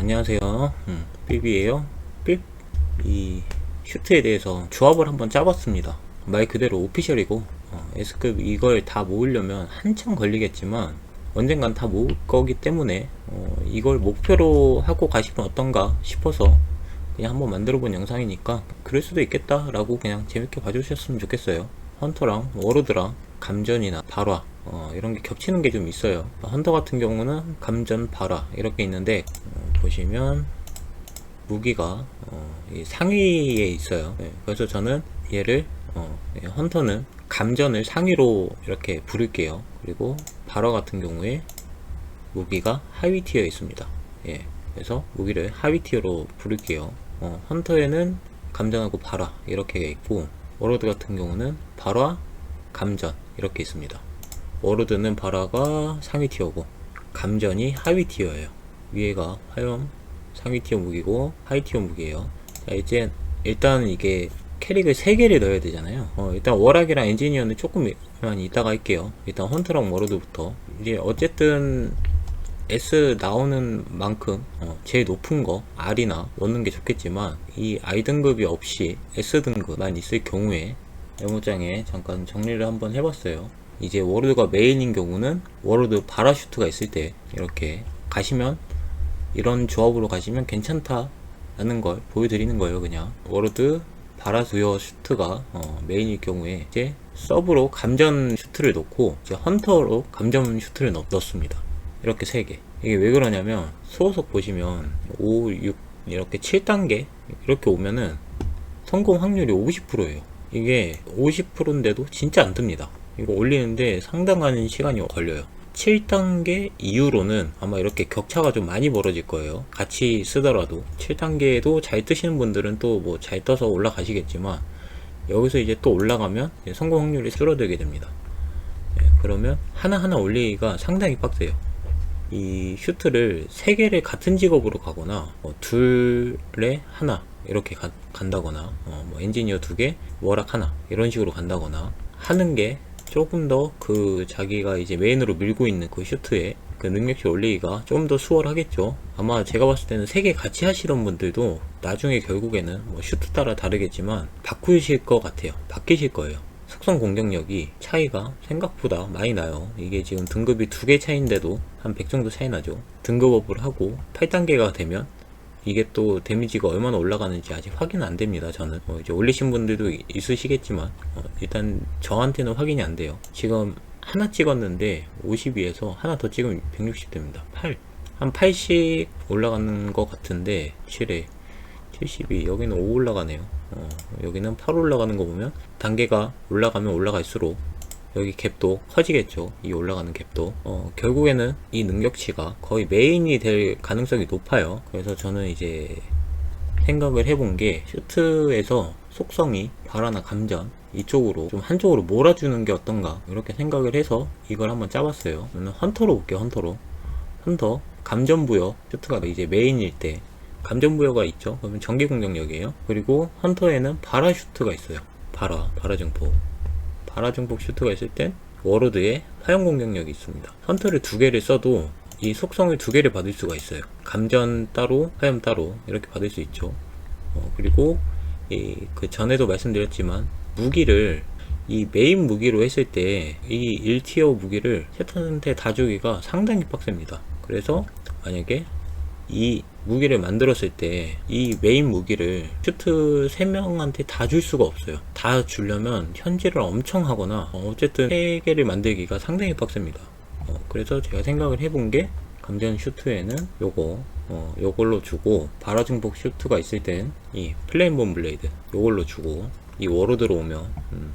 안녕하세요. 음, 삐비예요. 삐. 이 슈트에 대해서 조합을 한번 짜봤습니다. 말 그대로 오피셜이고 어, S급 이걸 다 모으려면 한참 걸리겠지만 언젠간 다 모을 거기 때문에 어, 이걸 목표로 하고 가시면 어떤가 싶어서 그냥 한번 만들어본 영상이니까 그럴 수도 있겠다라고 그냥 재밌게 봐주셨으면 좋겠어요. 헌터랑 워로드랑 감전이나 발화 어, 이런 게 겹치는 게 좀 있어요. 헌터 같은 경우는 감전, 발화 이렇게 있는데 어, 보시면 무기가 어, 이 상위에 있어요. 네, 그래서 저는 얘를 어, 예, 헌터는 감전을 상위로 이렇게 부를게요. 그리고 발화 같은 경우에 무기가 하위 티어에 있습니다. 예, 그래서 무기를 하위 티어로 부를게요. 어, 헌터에는 감전하고 발화 이렇게 있고 워로드 같은 경우는 발화, 감전 이렇게 있습니다. 워로드는 발화가 상위 티어고 감전이 하위 티어예요. 위에가 화염 상위 티어 무기고 하위 티어 무기예요. 자 이제 일단 이게 캐릭을 3개를 넣어야 되잖아요. 어, 일단 워락이랑 엔지니어는 조금만 이따가 할게요. 일단 헌터랑 워로드부터 이제 어쨌든 S 나오는 만큼 어, 제일 높은 거 R이나 넣는 게 좋겠지만 이 I 등급이 없이 S 등급만 있을 경우에 메모장에 잠깐 정리를 한번 해봤어요. 이제 워로드가 메인인 경우는 워로드 바라슈트가 있을 때 이렇게 가시면 이런 조합으로 가시면 괜찮다라는 걸 보여드리는 거예요. 그냥 워로드 바라두어 슈트가 어, 메인일 경우에 이제 서브로 감전 슈트를 넣고 이제 헌터로 감전 슈트를 넣, 넣습니다. 이렇게 세 개. 이게 왜 그러냐면 소속 보시면 5, 6 이렇게 7단계 이렇게 오면은 성공 확률이 50%예요. 이게 50%인데도 진짜 안 뜹니다. 이거 올리는데 상당한 시간이 걸려요. 7단계 이후로는 아마 이렇게 격차가 좀 많이 벌어질 거예요. 같이 쓰더라도 7단계도 잘 뜨시는 분들은 또 뭐 잘 떠서 올라가시겠지만 여기서 이제 또 올라가면 성공 확률이 줄어들게 됩니다. 예, 그러면 하나하나 올리기가 상당히 빡세요. 이 슈트를 세 개를 같은 직업으로 가거나 뭐 둘에 하나 이렇게 가- 간다거나 어, 뭐 엔지니어 두 개, 워락 하나 이런 식으로 간다거나 하는 게 조금 더 그 자기가 이제 메인으로 밀고 있는 그 슈트에 그 능력치 올리기가 좀 더 수월하겠죠. 아마 제가 봤을 때는 세 개 같이 하시는 분들도 나중에 결국에는 뭐 슈트 따라 다르겠지만 바꾸실 것 같아요. 바뀌실 거예요. 속성 공격력이 차이가 생각보다 많이 나요. 이게 지금 등급이 두 개 차이인데도 한 100 정도 차이 나죠. 등급업을 하고 8단계가 되면 이게 또 데미지가 얼마나 올라가는지 아직 확인 안 됩니다. 저는 어, 이제 올리신 분들도 이- 있으시겠지만 어, 일단 저한테는 확인이 안 돼요. 지금 하나 찍었는데 52에서 하나 더 찍으면 160 됩니다. 8. 한 80 올라가는 것 같은데 7에 72 여기는 5 올라가네요. 어, 여기는 8 올라가는 거 보면 단계가 올라가면 올라갈수록 여기 갭도 커지겠죠. 이 올라가는 갭도. 어, 결국에는 이 능력치가 거의 메인이 될 가능성이 높아요. 그래서 저는 이제 생각을 해본 게 슈트에서 속성이 바라나 감전 이쪽으로 좀 한쪽으로 몰아주는 게 어떤가 이렇게 생각을 해서 이걸 한번 짜봤어요. 저는 헌터로 볼게요. 헌터로. 헌터 감전 부여 슈트가 이제 메인일 때 감전 부여가 있죠. 그러면 전기 공격력이에요. 그리고 헌터에는 바라 슈트가 있어요. 바라 바라 증폭. 바라 증폭 슈트가 있을 땐 워로드에 화염 공격력이 있습니다. 헌터를 두 개를 써도 이 속성을 두 개를 받을 수가 있어요. 감전 따로, 화염 따로 이렇게 받을 수 있죠. 어, 그리고 이 그 전에도 말씀드렸지만 무기를 이 메인 무기로 했을 때 이 1티어 무기를 세트한테 다 주기가 상당히 빡셉니다. 그래서 만약에 이 무기를 만들었을 때 이 메인 무기를 슈트 3명한테 다 줄 수가 없어요. 다 주려면 현질을 엄청 하거나 어, 어쨌든 3개를 만들기가 상당히 빡셉니다. 어, 그래서 제가 생각을 해본 게 감전 슈트에는 요거 어, 요걸로 주고 바라 중복 슈트가 있을 땐 이 플레인본 블레이드 요걸로 주고 이 워로드로 오면 음,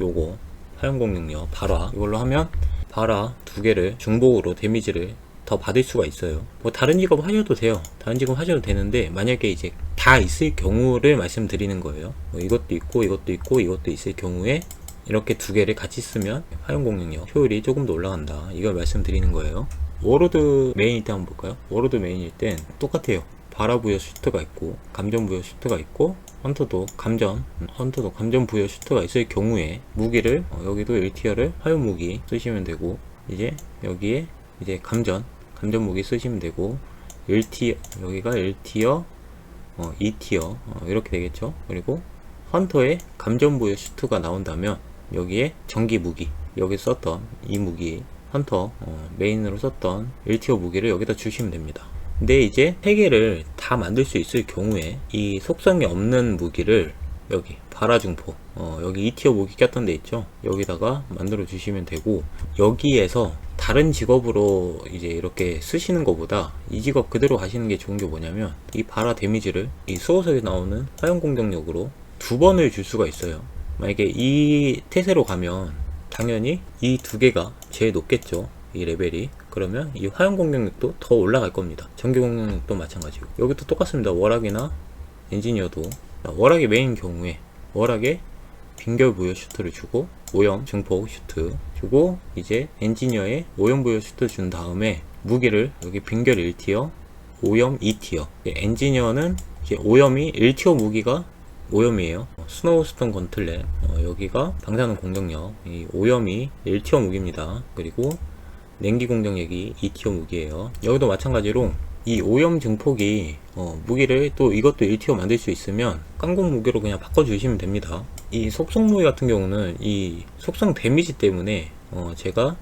요거 화염 공격력 발화 이걸로 하면 발화 두 개를 중복으로 데미지를 더 받을 수가 있어요. 뭐 다른 직업 하셔도 돼요. 다른 직업 하셔도 되는데 만약에 이제 다 있을 경우를 말씀드리는 거예요. 뭐 이것도 있고 이것도 있고 이것도 있을 경우에 이렇게 두 개를 같이 쓰면 화염 공격력 효율이 조금 더 올라간다. 이걸 말씀드리는 거예요. 워로드 메인일 때 한번 볼까요? 워로드 메인일 땐 똑같아요. 바라 부여 슈트가 있고 감전 부여 슈트가 있고 헌터도 감전 음, 헌터도 감전 부여 슈트가 있을 경우에 무기를 어, 여기도 1티어를 화염 무기 쓰시면 되고 이제 여기에 이제 감전 감전 무기 쓰시면 되고 1티어 여기가 1티어 어, 2티어 어, 이렇게 되겠죠? 그리고 헌터의 감전부여 슈트가 나온다면 여기에 전기 무기 여기 썼던 이 무기 헌터 어, 메인으로 썼던 1티어 무기를 여기다 주시면 됩니다. 근데 이제 세 개를 다 만들 수 있을 경우에 이 속성이 없는 무기를 여기 바라중포 어, 여기 2티어 무기 꼈던 데 있죠? 여기다가 만들어 주시면 되고 여기에서 다른 직업으로 이제 이렇게 쓰시는 것보다 이 직업 그대로 가시는 게 좋은 게 뭐냐면 이 바라 데미지를 이 수호석에 나오는 화염 공격력으로 두 번을 줄 수가 있어요. 만약에 이 태세로 가면 당연히 이 두 개가 제일 높겠죠 이 레벨이. 그러면 이 화염 공격력도 더 올라갈 겁니다. 전기 공격력도 마찬가지고. 여기도 똑같습니다. 워락이나 엔지니어도. 워락의 메인 경우에 워락에 빙결 부여 슈트를 주고 오염 증폭 슈트 주고 이제 엔지니어에 오염 부여 슈트 준 다음에 무기를 여기 빙결 1티어 오염 2티어. 엔지니어는 이제 오염이 1티어 무기가 오염이에요. 어, 스노우스톤 건틀렛. 어, 여기가 방사능 공격력. 이 오염이 1티어 무기입니다. 그리고 냉기 공격력이 2티어 무기예요. 여기도 마찬가지로 이 오염 증폭이 어, 무기를 또 이것도 1티어 만들 수 있으면 깡공 무기로 그냥 바꿔주시면 됩니다. 이 속성 무기 같은 경우는 이 속성 데미지 때문에 어, 제가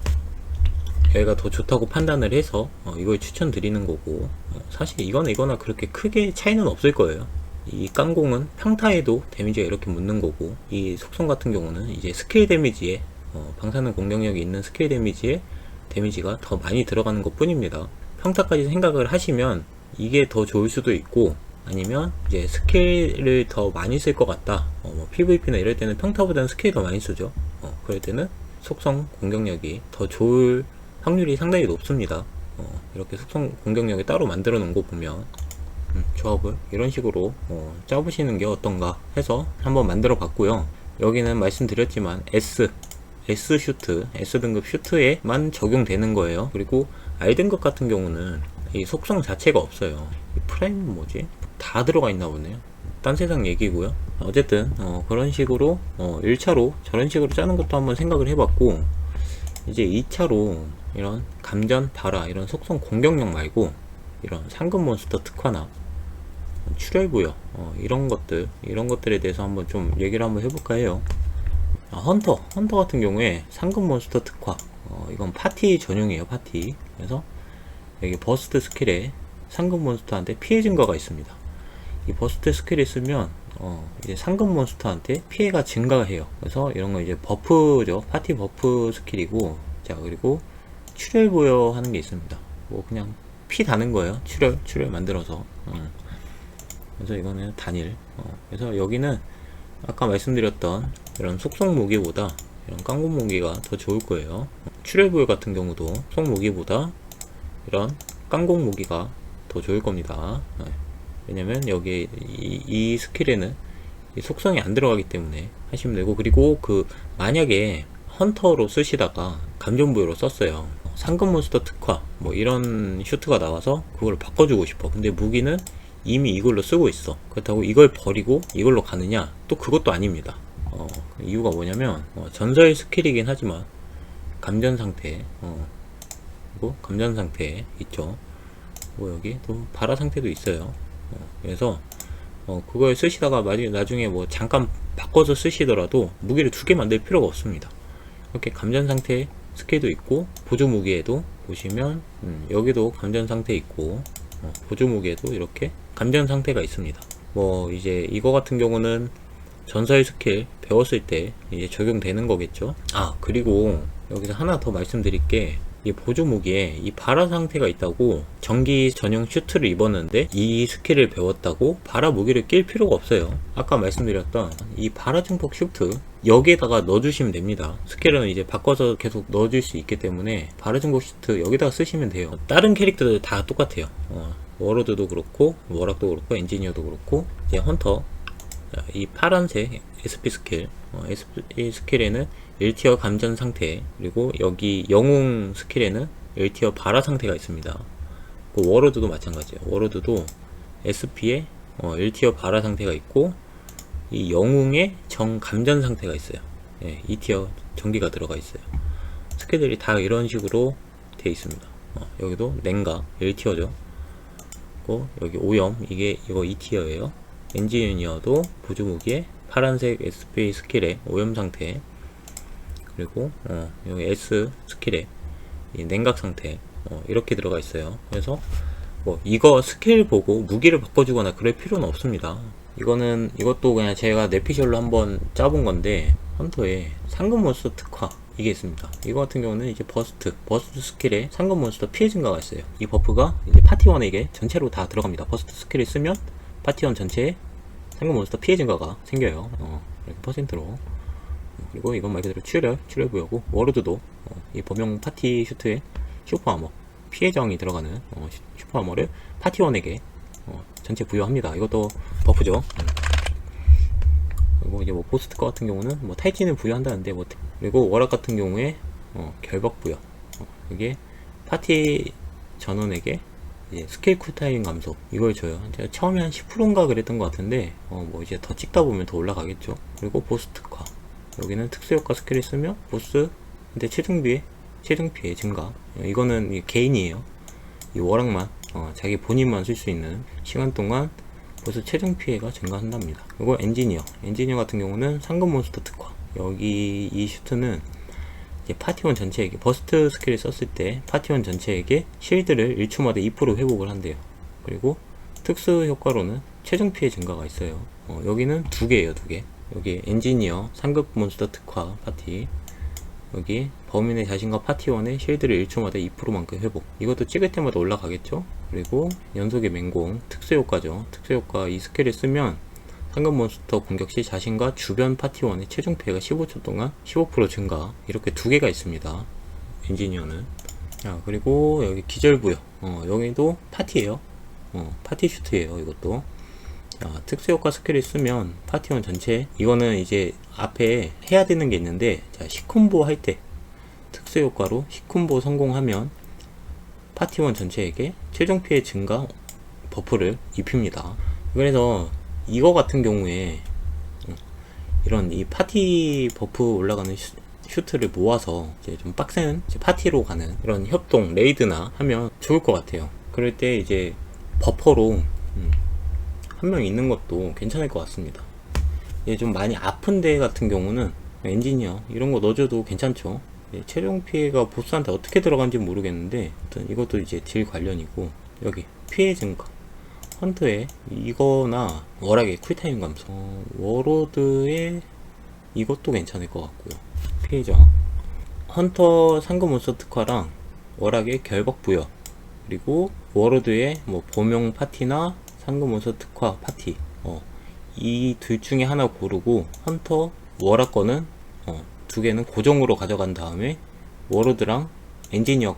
얘가 더 좋다고 판단을 해서 어, 이걸 추천드리는 거고 어, 사실 이거나 이거나 그렇게 크게 차이는 없을 거예요. 이 깡공은 평타에도 데미지가 이렇게 묻는 거고 이 속성 같은 경우는 이제 스킬 데미지에 어, 방사능 공격력이 있는 스킬 데미지에 데미지가 더 많이 들어가는 것 뿐입니다 평타까지 생각을 하시면 이게 더 좋을 수도 있고 아니면 이제 스킬을 더 많이 쓸 것 같다. 어, 뭐 PVP나 이럴 때는 평타보다는 스킬이 더 많이 쓰죠. 어, 그럴 때는 속성 공격력이 더 좋을 확률이 상당히 높습니다. 어, 이렇게 속성 공격력을 따로 만들어 놓은 거 보면 음, 조합을 이런 식으로 어, 짜보시는 게 어떤가 해서 한번 만들어 봤고요. 여기는 말씀드렸지만 S S 슈트, S 등급 슈트에만 적용되는 거예요. 그리고 등급 같은 경우는 이 속성 자체가 없어요. 이 프라임 뭐지? 다 들어가 있나 보네요. 딴 세상 얘기고요. 어쨌든 어, 그런 식으로 어, 1차로 저런 식으로 짜는 것도 한번 생각을 해봤고 이제 2차로 이런 감전, 발화 이런 속성 공격력 말고 이런 상급 몬스터 특화나 출혈부여 어, 이런 것들 이런 것들에 대해서 한번 좀 얘기를 한번 해볼까 해요. 아, 헌터 헌터 같은 경우에 상급 몬스터 특화 어, 이건 파티 전용이에요 파티. 그래서 여기 버스트 스킬에 상급 몬스터한테 피해 증가가 있습니다. 이 버스트 스킬을 쓰면 어, 이제 상급 몬스터한테 피해가 증가해요. 그래서 이런 거 이제 버프죠. 파티 버프 스킬이고 자 그리고 출혈 부여 하는 게 있습니다. 뭐 그냥 피 다는 거예요. 출혈 출혈 만들어서. 어. 그래서 이거는 단일. 어, 그래서 여기는 아까 말씀드렸던 이런 속성 무기보다 이런 깡공 무기가 더 좋을 거예요. 출혈부여 같은 경우도 속성 무기보다 이런 깡공 무기가 더 좋을 겁니다. 네. 왜냐면 여기 이, 이 스킬에는 이 속성이 안 들어가기 때문에 하시면 되고 그리고 그 만약에 헌터로 쓰시다가 감전부여로 썼어요. 상급 몬스터 특화 뭐 이런 슈트가 나와서 그걸 바꿔주고 싶어. 근데 무기는 이미 이걸로 쓰고 있어. 그렇다고 이걸 버리고 이걸로 가느냐? 또 그것도 아닙니다. 어, 이유가 뭐냐면 어, 전설 스킬이긴 하지만 감전 상태, 어, 그리고 감전 상태 있죠. 뭐 여기 또 발화 상태도 있어요. 어, 그래서 어, 그걸 쓰시다가 나중에 뭐 잠깐 바꿔서 쓰시더라도 무기를 두 개 만들 필요가 없습니다. 이렇게 감전 상태 스킬도 있고 보조 무기에도 보시면 음, 여기도 감전 상태 있고 어, 보조 무기에도 이렇게 감전 상태가 있습니다. 뭐 이제 이거 같은 경우는 전설 스킬 배웠을 때 이제 적용되는 거겠죠. 아 그리고 여기서 하나 더 말씀드릴 게 이 보조 무기에 이 발화 상태가 있다고 전기 전용 슈트를 입었는데 이 스킬을 배웠다고 발화 무기를 낄 필요가 없어요. 아까 말씀드렸던 이 발화 증폭 슈트 여기에다가 넣어주시면 됩니다. 스킬은 이제 바꿔서 계속 넣어줄 수 있기 때문에 발화 증폭 슈트 여기다가 쓰시면 돼요. 다른 캐릭터들 다 똑같아요. 어, 워로드도 그렇고 워락도 그렇고 엔지니어도 그렇고 이제 헌터 이 파란색 SP 스킬 어, SP 스킬에는 1티어 감전 상태 그리고 여기 영웅 스킬에는 1티어 발화 상태가 있습니다. 그 워로드도 마찬가지예요. 워로드도 SP에 어, 1티어 발화 상태가 있고 이 영웅의 정 감전 상태가 있어요. 예, 2티어 전기가 들어가 있어요. 스킬들이 다 이런 식으로 되어 있습니다. 어, 여기도 냉각 1티어죠. 그리고 여기 오염 이게 이거 2티어예요 엔지니어도 보조 무기에 파란색 SP 스킬에 오염 상태 그리고 어, 여기 S 스킬에 이 냉각 상태 어, 이렇게 들어가 있어요. 그래서 뭐 이거 스킬 보고 무기를 바꿔주거나 그럴 필요는 없습니다. 이거는 이것도 그냥 제가 내피셜로 한번 짜본 건데 헌터에 상금 몬스터 특화 이게 있습니다. 이거 같은 경우는 이제 버스트 버스트 스킬에 상금 몬스터 피해 증가가 있어요. 이 버프가 이제 파티원에게 전체로 다 들어갑니다. 버스트 스킬을 쓰면 파티원 전체에 상금 몬스터 피해 증가가 생겨요 어, 이렇게 퍼센트로 그리고 이건 말 그대로 출혈, 출혈 부여고 워로드도 어, 이 범용 파티 슈트에 슈퍼 아머 피해 저항이 들어가는 어, 슈- 슈퍼 아머를 파티원에게 어, 전체 부여합니다. 이것도 버프죠. 음. 그리고 이제 뭐 보스트 거 같은 경우는 뭐 탈진을 부여한다는데 뭐 그리고 워락 같은 경우에 어, 결박 부여 어, 이게 파티 전원에게 이제 스킬 쿨타임 감소 이걸 줘요. 제가 처음에 한 10%인가 그랬던 것 같은데 어, 뭐 이제 더 찍다 보면 더 올라가겠죠. 그리고 보스 특화 여기는 특수효과 스킬을 쓰면 보스 근데 체중비에 체중 피해 증가 어, 이거는 이 개인이에요. 이 워락만 어, 자기 본인만 쓸 수 있는 시간 동안 보스 체중 피해가 증가한답니다. 그리고 엔지니어 엔지니어 같은 경우는 상금 몬스터 특화 여기 이 슈트는 파티원 전체에게 버스트 스킬을 썼을 때 파티원 전체에게 실드를 1초마다 2% 회복을 한대요. 그리고 특수 효과로는 체중 피해 증가가 있어요. 어, 여기는 두 개예요, 두 개. 여기 엔지니어 상급 몬스터 특화 파티 여기 범인의 자신과 파티원의 실드를 1초마다 2%만큼 회복. 이것도 찍을 때마다 올라가겠죠? 그리고 연속의 맹공, 특수효과죠. 특수효과 이 스킬을 쓰면 상급 몬스터 공격 시 자신과 주변 파티원의 체중 피해가 15초 동안 15% 증가. 이렇게 두 개가 있습니다. 엔지니어는. 자, 그리고 여기 기절부여. 어, 여기도 파티예요 어, 파티 슈트예요 이것도. 자, 특수효과 스킬을 쓰면 파티원 전체 이거는 이제 앞에 해야 되는 게 있는데 자, 시콤보 할 때 특수효과로 시콤보 성공하면 파티원 전체에게 최종 피해 증가 버프를 입힙니다. 그래서 이거 같은 경우에 음, 이런 이 파티 버프 올라가는 슈- 슈트를 모아서 이제 좀 빡센 이제 파티로 가는 이런 협동 레이드나 하면 좋을 것 같아요. 그럴 때 이제 버퍼로 음, 한명 있는 것도 괜찮을 것 같습니다. 이게 좀 많이 아픈 데 같은 경우는 엔지니어 이런 거 넣어줘도 괜찮죠. 예, 최종 피해가 보스한테 어떻게 들어간지 모르겠는데 이것도 이제 딜 관련이고 여기 피해 증가 헌터에 이거나 워락의 쿨타임 감소 어, 워로드의 이것도 괜찮을 것 같고요. 피해 저항 헌터 상금 몬스터 특화랑 워락의 결박 부여. 그리고 워로드의 뭐 범용 파티나 상금 몬스터 특화 파티. 어, 이 둘 중에 하나 고르고 헌터 워락 거는 어, 두 개는 고정으로 가져간 다음에 워로드랑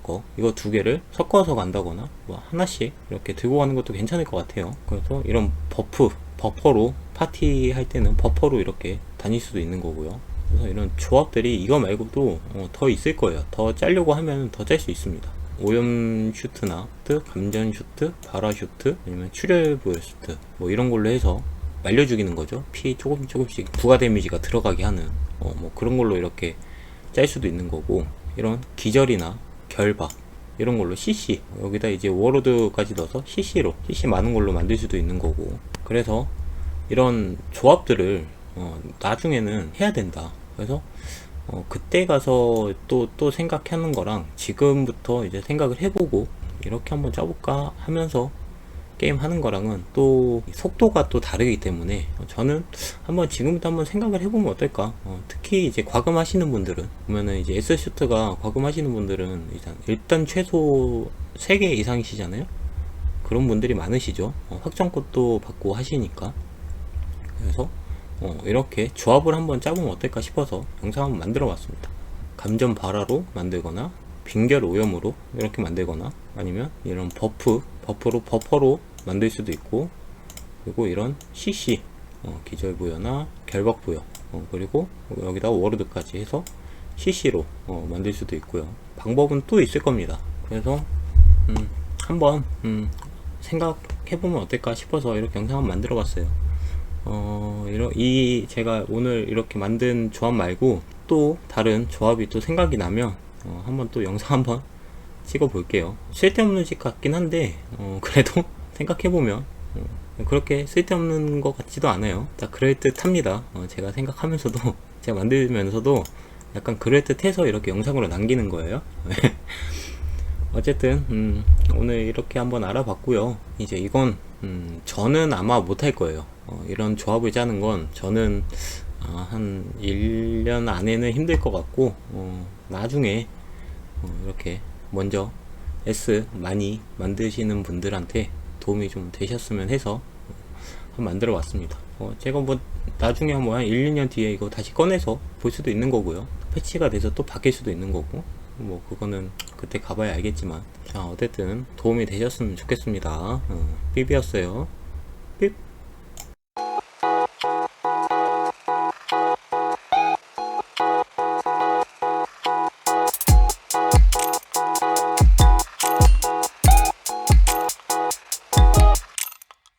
거 이거 두 개를 섞어서 간다거나 뭐 하나씩 이렇게 들고 가는 것도 괜찮을 것 같아요. 그래서 이런 버프 버퍼로 파티 할 때는 버퍼로 이렇게 다닐 수도 있는 거고요. 그래서 이런 조합들이 이거 말고도 어, 더 있을 거예요. 더 짜려고 하면 더 짤 수 있습니다. 오염 슈트나 슈트, 감전 슈트, 바라 슈트, 아니면 출혈 부여 슈트 뭐 이런 걸로 해서 말려 죽이는 거죠. 피 조금 조금씩 부가 데미지가 들어가게 하는 어, 뭐 그런 걸로 이렇게 짤 수도 있는 거고 이런 기절이나 결박 이런 걸로 CC 여기다 이제 워로드까지 넣어서 CC로 CC 많은 걸로 만들 수도 있는 거고 그래서 이런 조합들을 어, 나중에는 해야 된다. 그래서 어, 그때 가서 또 또 생각하는 거랑 지금부터 이제 생각을 해보고 이렇게 한번 짜볼까 하면서 게임 하는 거랑은 또 속도가 또 다르기 때문에 저는 한번 지금부터 한번 생각을 해보면 어떨까? 어, 특히 이제 과금하시는 분들은 보면은 이제 S 슈트가 과금하시는 분들은 일단, 일단 최소 3개 이상이시잖아요? 그런 분들이 많으시죠? 어, 확정권도 받고 하시니까. 그래서 어, 이렇게 조합을 한번 짜보면 어떨까 싶어서 영상 한번 만들어 봤습니다. 감전 발화로 만들거나 빙결 오염으로 이렇게 만들거나 아니면 이런 버프 버프로 버퍼로 만들 수도 있고 그리고 이런 CC 어, 기절 부여나 결박 부여 어, 그리고 여기다 워르드까지 해서 CC로 어, 만들 수도 있고요. 방법은 또 있을 겁니다. 그래서 음, 한번 음, 생각해보면 어떨까 싶어서 이렇게 영상 한번 만들어 봤어요. 어, 이러, 이, 제가 오늘 이렇게 만든 조합 말고 또 다른 조합이 또 생각이 나면, 어, 한번 또 영상 한번 찍어 볼게요. 쓸데없는 짓 같긴 한데, 어, 그래도 생각해보면 어, 그렇게 쓸데없는 것 같지도 않아요. 딱 그럴 듯 합니다. 어, 제가 생각하면서도, 제가 만들면서도 약간 그럴 듯해서 이렇게 영상으로 남기는 거예요. 어쨌든, 음, 오늘 이렇게 한번 알아봤고요. 이제 이건, 음, 저는 아마 못할 거예요. 어, 이런 조합을 짜는 건 저는 아, 한 1년 안에는 힘들 것 같고, 어, 나중에 어, 이렇게 먼저 S 많이 만드시는 분들한테 도움이 좀 되셨으면 해서 한번 만들어 왔습니다. 어, 제가 뭐 나중에 뭐한 1, 2년 뒤에 이거 다시 꺼내서 볼 수도 있는 거고요. 패치가 돼서 또 바뀔 수도 있는 거고, 뭐 그거는 그때 가봐야 알겠지만, 자 어쨌든 도움이 되셨으면 좋겠습니다. 어, 삐비였어요. 삐.